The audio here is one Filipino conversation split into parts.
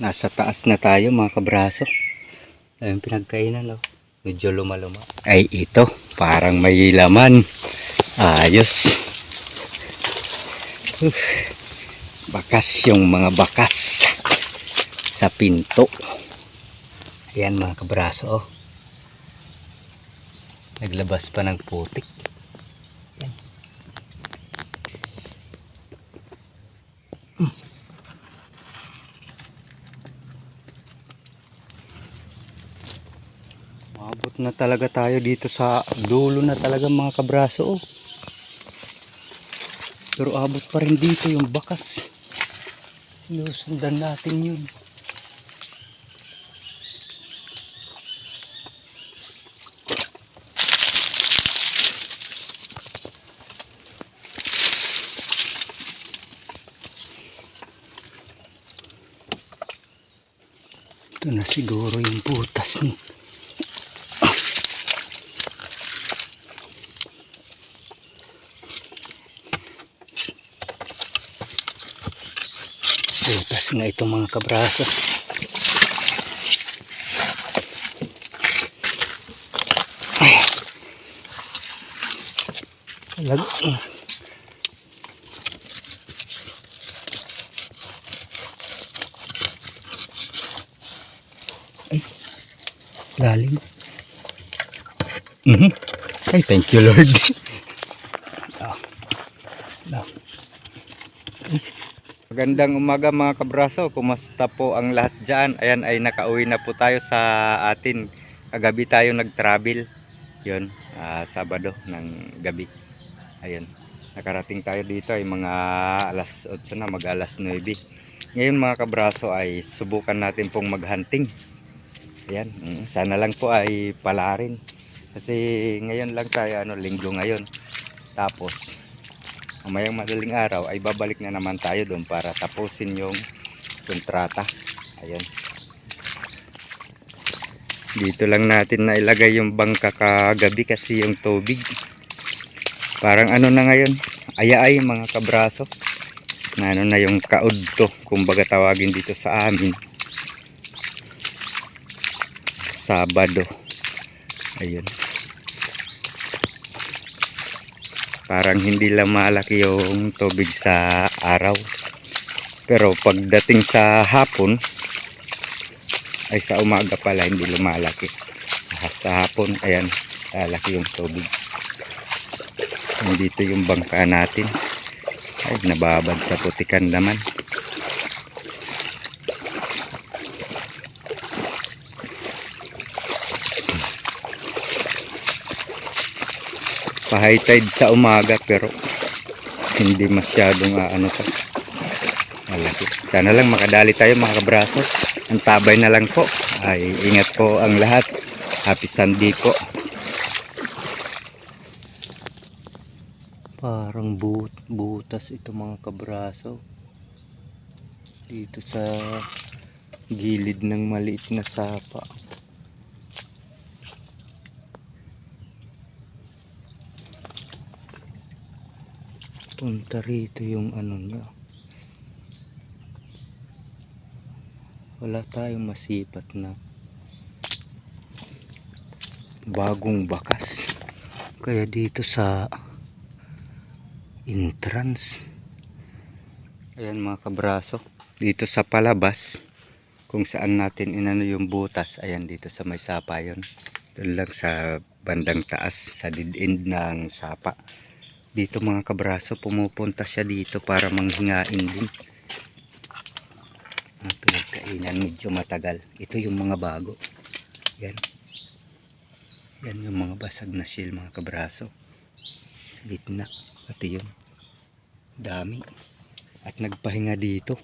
Nasa taas na tayo mga kabraso. Ayun pinagkainan oh. Medyo lumaluma. Ay ito, parang may laman. Ayos. Uf. Bakas yung mga bakas sa pinto. Ayan mga kabraso oh. Naglabas pa ng putik. Ayan. Maabot na talaga tayo dito sa dulo na talaga mga kabraso. Oh. Pero abot pa rin dito yung bakas. Sinusundan natin yun. Ito na siguro yung butas ni. Nga ito mga kabraso. Ay. Lag Ay. Lalim. Mhm. Ay, thank you Lord. Ah. Ah. Magandang umaga mga kabraso. Kumusta po ang lahat dyan? Ayan ay nakauwi na po tayo sa atin. Kagabi tayo nag-travel. Yun, ah, Sabado ng gabi. Ayun. Nakarating tayo dito ay mga alas 8 na, mag alas 9. Ngayon mga kabraso ay subukan natin pong maghunting. Ayan, mm, sana lang po ay palarin. Kasi ngayon lang tayo, ano, linggo ngayon. Tapos, mamayang madaling araw ay babalik na naman tayo doon para tapusin yung kontrata. Ayan. Dito lang natin na ilagay yung bangka kagabi kasi yung tubig. Parang ano na ngayon, ayaay mga kabraso. Na ano na yung kaudto, kumbaga tawagin dito sa amin. Sabado. Ayun. Parang hindi lang malaki yung tubig sa araw. Pero pagdating sa hapon, ay sa umaga pala hindi lumalaki. Sa hapon, ayan, lalaki yung tubig. Nandito yung bangka natin. Ay, nababad sa putikan naman. Pa-high tide sa umaga pero hindi masyadong uh, ano pa. Sana lang makadali tayo mga kabraso. Ang tabay na lang po. Ay ingat po ang lahat. Happy Sunday po. Parang but butas ito mga kabraso. Dito sa gilid ng maliit na sapa. Punta rito yung ano niya. Wala tayong masipat na bagong bakas. Kaya dito sa entrance. Ayan mga kabraso. Dito sa palabas kung saan natin inano yung butas ayan dito sa may sapa yun. Doon lang sa bandang taas sa dead end ng sapa dito mga kabraso pumupunta siya dito para manghingain din. Ang pinagkainan medyo matagal. Ito yung mga bago. Yan. Yan yung mga basag na shell mga kabraso. Sa gitna pati yun. Dami. At nagpahinga dito.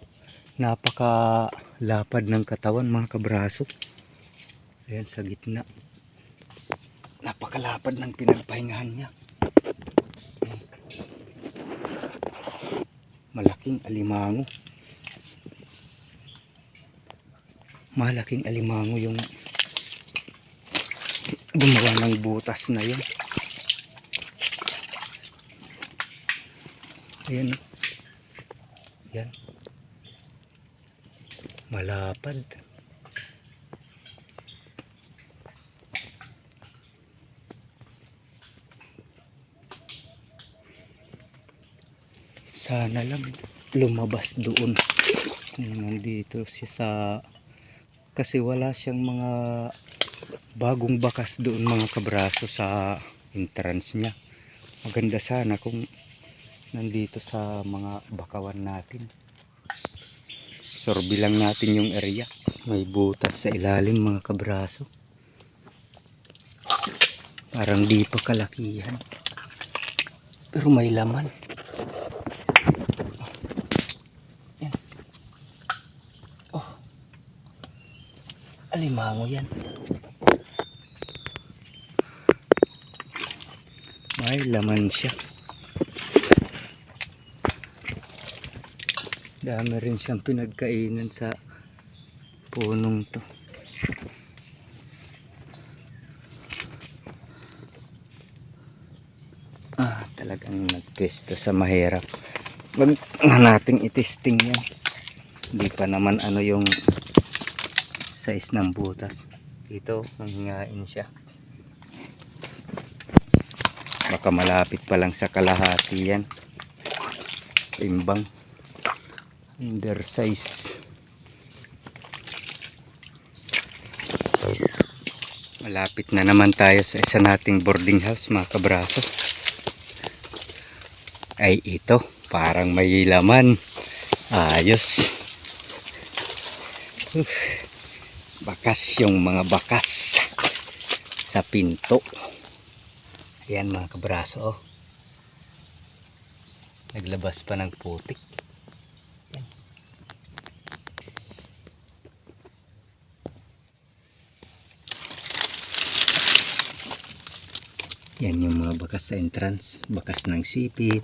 Napaka lapad ng katawan mga kabraso. Ayan sa gitna. Napakalapad ng pinagpahingahan niya malaking alimango malaking alimango yung gumawa ng butas na yun ayan oh. yan Malapad. Sana lang lumabas doon. Nandito siya sa... Kasi wala siyang mga bagong bakas doon mga kabraso sa entrance niya. Maganda sana kung nandito sa mga bakawan natin. Sorbi natin yung area. May butas sa ilalim mga kabraso. Parang di pa kalakihan. Pero may laman. Alimango yan. May laman siya. Dami rin siyang pinagkainan sa punong to. Ah, talagang nagpesto sa mahirap. Wag na nating itesting yan. Hindi pa naman ano yung size ng butas. Dito, manghingain siya. Baka malapit pa lang sa kalahati yan. Timbang. Undersize. Malapit na naman tayo sa isa nating boarding house mga kabraso. Ay ito, parang may laman. Ayos. Uf, bakas yung mga bakas sa pinto. Ayan mga kabraso. Oh. Naglabas pa ng putik. Yan yung mga bakas sa entrance. Bakas ng sipit.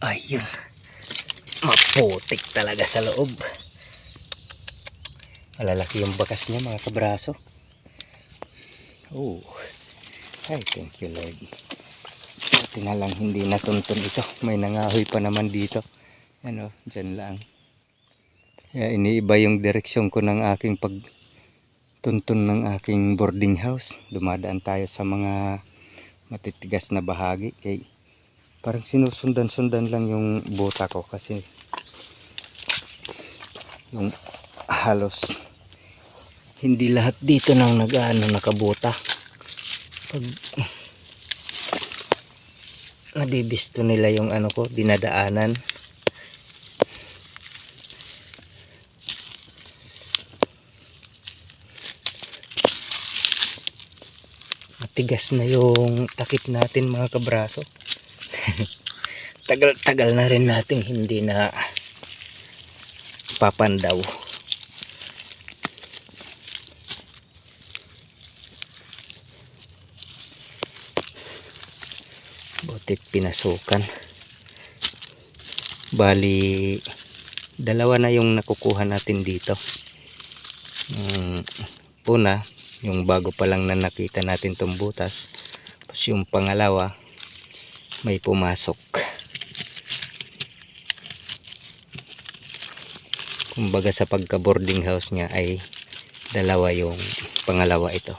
Ayun. Maputik talaga sa loob. Malalaki yung bakas niya mga kabraso. Oh. Ay, thank you Lord. Buti na lang hindi natuntun ito. May nangahoy pa naman dito. Ano, dyan lang. Kaya iniiba yung direksyon ko ng aking pag tuntun ng aking boarding house. Dumadaan tayo sa mga matitigas na bahagi. Kay parang sinusundan-sundan lang yung bota ko kasi yung halos hindi lahat dito nang nag-ano nakabota. Pag nabibisto nila yung ano ko, dinadaanan. matigas na yung takip natin mga kabraso tagal tagal na rin natin hindi na papandaw pinasukan. Bali dalawa na yung nakukuha natin dito. Um, una yung bago pa lang na nakita natin tong butas. Tapos yung pangalawa may pumasok. Kumbaga sa pagka boarding house niya ay dalawa yung pangalawa ito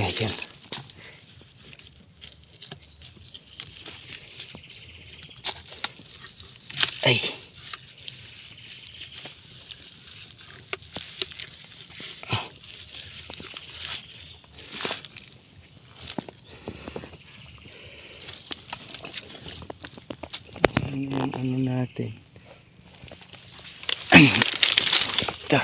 ayan ay ano yung ano natin ito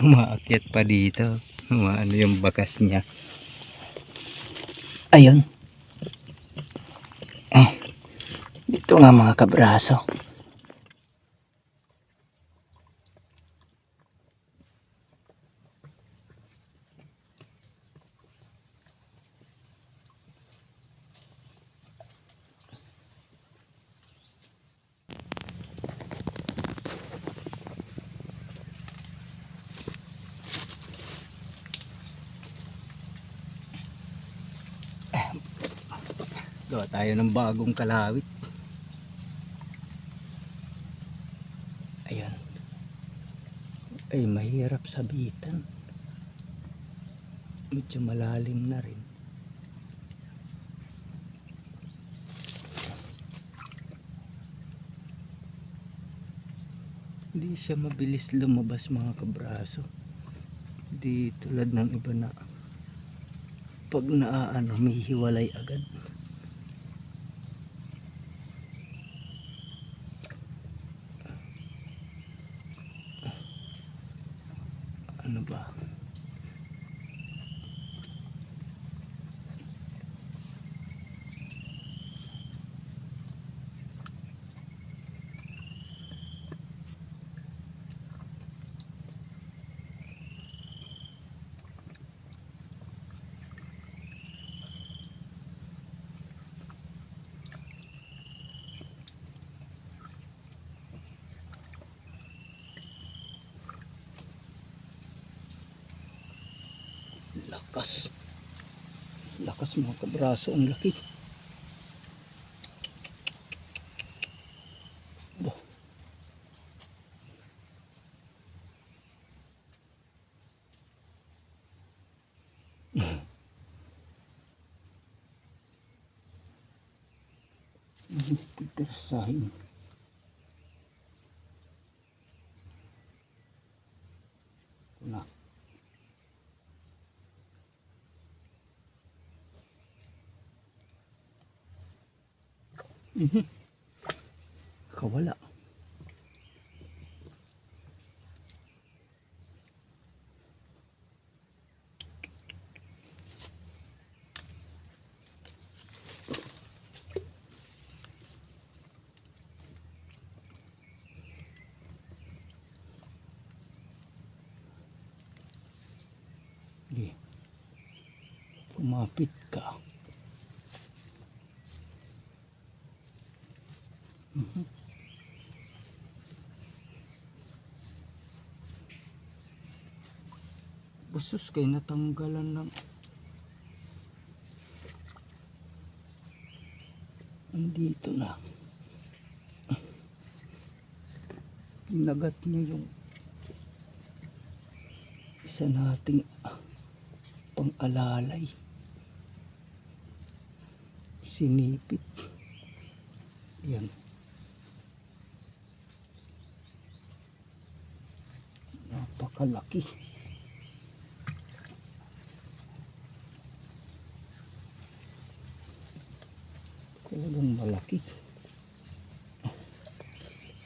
umaakyat pa dito. Ano yung bakas niya. Ayun. Oh, dito nga mga kabraso Gawa tayo ng bagong kalawit. Ayan. Ay, mahirap sabitan. Medyo malalim na rin. Hindi siya mabilis lumabas mga kabraso. Hindi tulad ng iba na pag naaano, may hiwalay agad. Ano ba? Lakas. Lakas mga kabraso. Ang laki. không có lợn. Basos kay natanggalan ng Andito na. Kinagat niya yung isa nating pang-alalay. Sinipit. Yan. Napakalaki. Talagang malaki.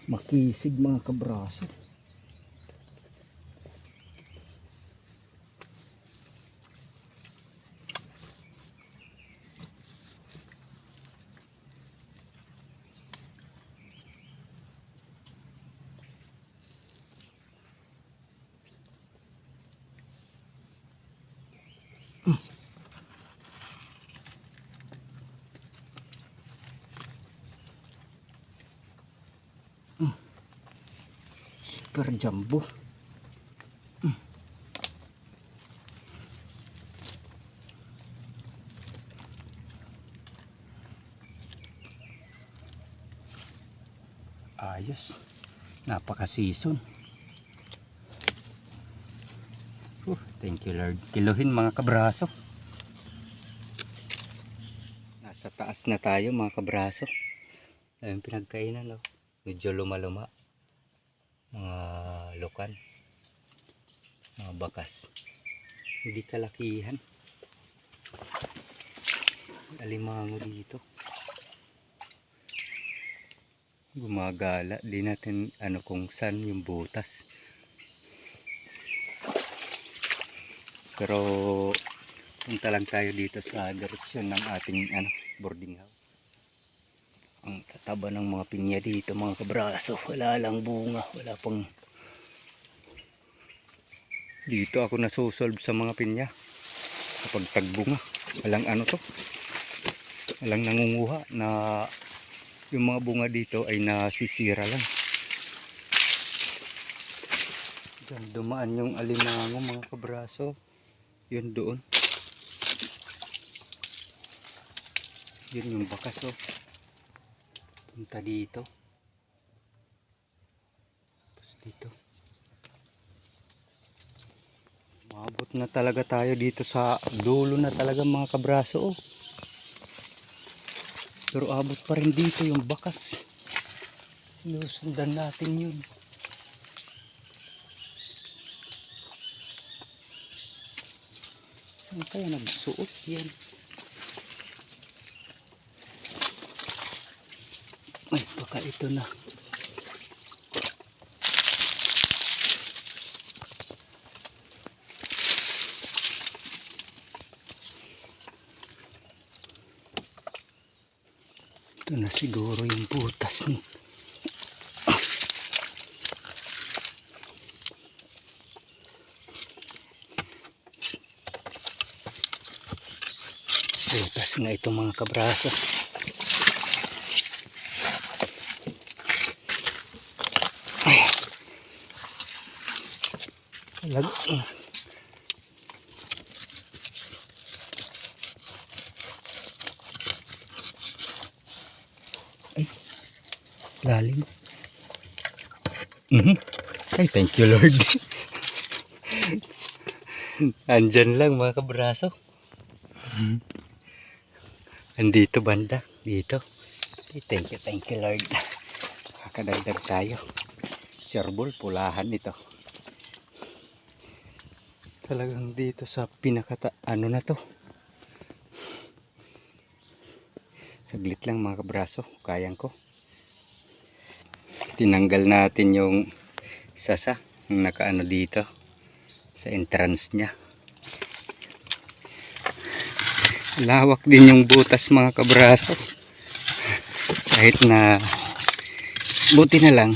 Makisig mga kabraso. Jumbo. Ayos. Napaka-season. Uh, thank you Lord. Kiluhin mga kabraso. Nasa taas na tayo mga kabraso. Ayun pinagkainan. Oh. Medyo luma-luma lukan mga bakas. Hindi kalakihan. Alimango dito. Gumagala. Di natin ano kung saan yung butas. Pero punta lang tayo dito sa direksyon ng ating ano boarding house. Ang tataba ng mga pinya dito mga kabraso. Wala lang bunga. Wala pang dito ako nasusolve sa mga pinya kapag tagbunga walang ano to walang nangunguha na yung mga bunga dito ay nasisira lang Diyan dumaan yung alimango mga kabraso yun doon Yun yung bakas oh. Punta dito. Tapos dito. Maabot na talaga tayo dito sa dulo na talaga mga kabraso oh. Pero abot pa rin dito yung bakas. Sinusundan natin yun. Saan kaya nagsuot yan? Ay, baka ito na. Ito na siguro yung butas ni. Butas nga ito mga kabraso. Ay. Lag. Lalim. Mhm. Ay, thank you Lord. Andyan lang mga kabraso. Mhm. Andito banda. Dito. Ay, thank you, thank you Lord. Makadagdag tayo. Serbol, pulahan ito. Talagang dito sa pinakata, ano na to. Saglit lang mga kabraso, kayang ko. Tinanggal natin yung sasa, yung nakaano dito sa entrance niya. Lawak din yung butas mga kabraso. Kahit na buti na lang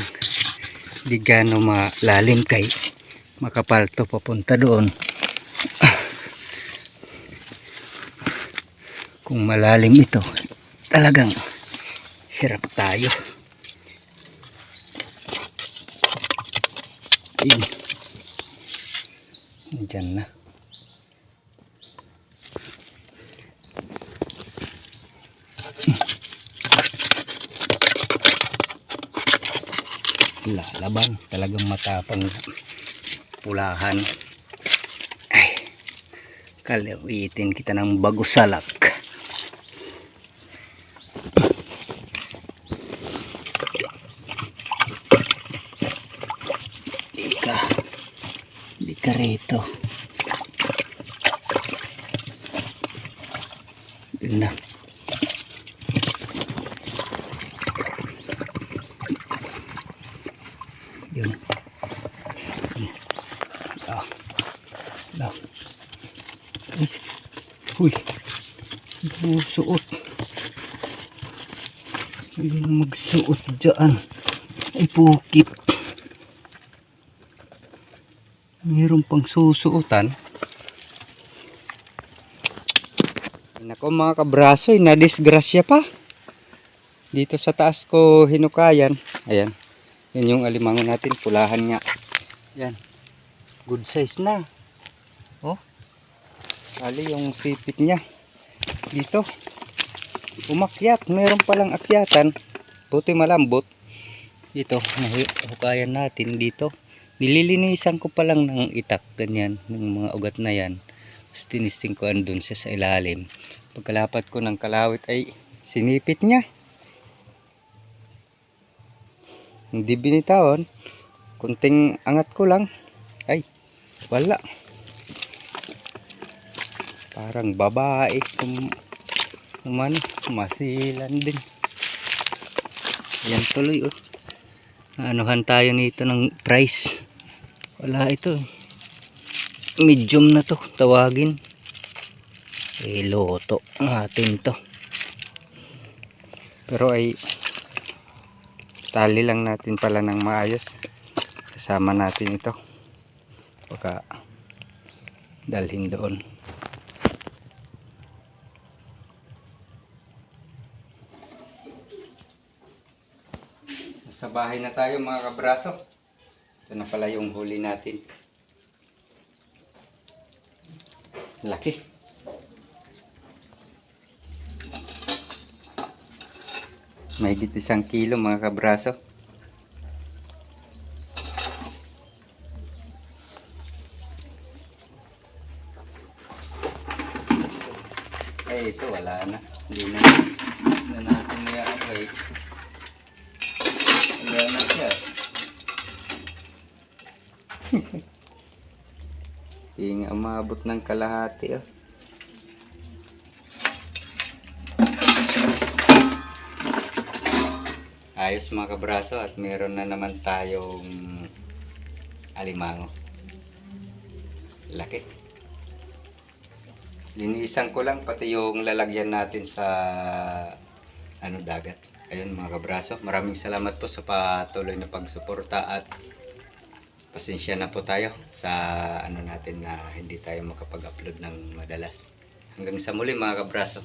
di gano malalim kay makapal to papunta doon. Kung malalim ito, talagang hirap tayo. Ayun. Diyan na. lalaban. Talagang matapang pulahan. Ay. Kalawitin kita ng bagusalak Lika rito Yun na Yun. Ah. Ah. Uy. Uy. Suot. Ayun magsuot dyan. Ay pukit. Mayroon pang susuotan. Nako mga kabraso, eh, na-disgrasya pa. Dito sa taas ko hinukayan. Ayan. Yan yung alimango natin, pulahan nga. Yan. Good size na. Oh. Ali yung sipit niya. Dito. Umakyat. Meron palang akyatan. Buti malambot. Dito, nahukayan natin dito. Nililinisan ko pa lang ng itak. Ganyan. Ng mga ugat na yan. Tapos tinisting ko andun siya sa ilalim. Pagkalapat ko ng kalawit ay sinipit niya. hindi binitawan kunting angat ko lang ay wala parang babae kum umano masilan din yan tuloy oh anuhan tayo nito ng price wala ito medium na to tawagin. Eh loto natin to. Pero ay tali lang natin pala ng maayos. Kasama natin ito. Baka dalhin doon. Sa bahay na tayo mga kabraso ito na pala yung huli natin laki Mahigit isang kilo mga kabraso. Eh, ito wala na. Hindi na. Hindi na natin niya okay. Wala na siya. Nga umabot ng kalahati oh. Ayos mga kabraso at meron na naman tayong alimango. Laki. Linisan ko lang pati yung lalagyan natin sa ano dagat. Ayun mga kabraso, maraming salamat po sa patuloy na pagsuporta at pasensya na po tayo sa ano natin na hindi tayo makapag-upload ng madalas. Hanggang sa muli mga kabraso.